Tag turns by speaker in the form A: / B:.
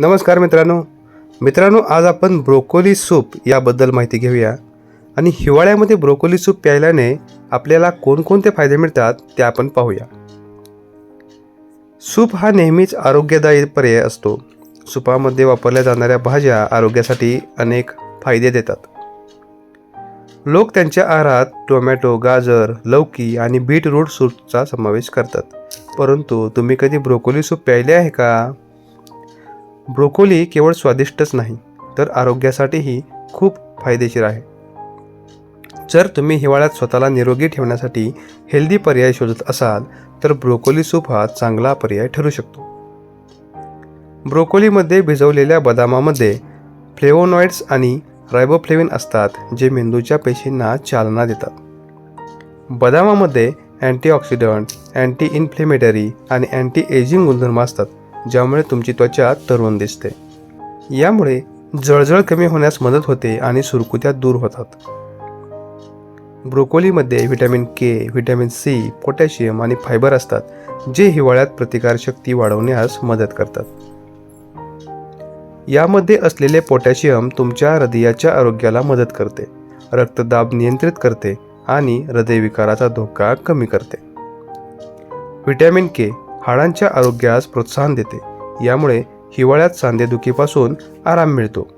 A: नमस्कार मित्रांनो. मित्रांनो आज आपण ब्रोकोली सूप याबद्दल माहिती घेऊया. आणि हिवाळ्यामध्ये ब्रोकोली सूप प्यायल्याने आपल्याला कोणकोणते फायदे मिळतात ते आपण पाहूया. सूप हा नेहमीच आरोग्यदायी पर्याय असतो. सुपामध्ये वापरल्या जाणाऱ्या भाज्या आरोग्यासाठी अनेक फायदे देतात. लोक त्यांच्या आहारात टोमॅटो गाजर लौकी आणि बीटरूट सूपचा समावेश करतात. परंतु तुम्ही कधी ब्रोकोली सूप प्यायले आहे का? ब्रोकोली केवळ स्वादिष्टच नाही तर आरोग्यासाठीही खूप फायदेशीर आहे. जर तुम्ही हिवाळ्यात स्वतःला निरोगी ठेवण्यासाठी हेल्दी पर्याय शोधत असाल तर ब्रोकोली सूप हा चांगला पर्याय ठरू शकतो. ब्रोकोलीमध्ये भिजवलेल्या बदामामध्ये फ्लेवोनॉइड्स आणि रायबोफ्लेविन असतात जे मेंदूच्या पेशींना चालना देतात. बदामामध्ये अँटीऑक्सिडंट अँटी इन्फ्लेमेटरी आणि अँटी एजिंग गुणधर्म असतात. ज्यामुळे तुमची त्वचा तरुण दिसते. यामुळे जळजळ कमी होण्यास मदत होते आणि सुरकुत्या दूर होतात. ब्रोकोलीमध्ये vitamin K vitamin C potassium आणि फायबर असतात जे हिवाळ्यात प्रतिकारशक्ती वाढवण्यास मदत करतात. यामध्ये असलेले पोटॅशियम तुमच्या हृदयाच्या आरोग्याला मदत करते रक्तदाब नियंत्रित करते आणि हृदयविकाराचा धोका कमी करते. व्हिटॅमिन के हाडांच्या आरोग्यास प्रोत्साहन देते. यामुळे हिवाळ्यात सांधेदुखीपासून आराम मिळतो.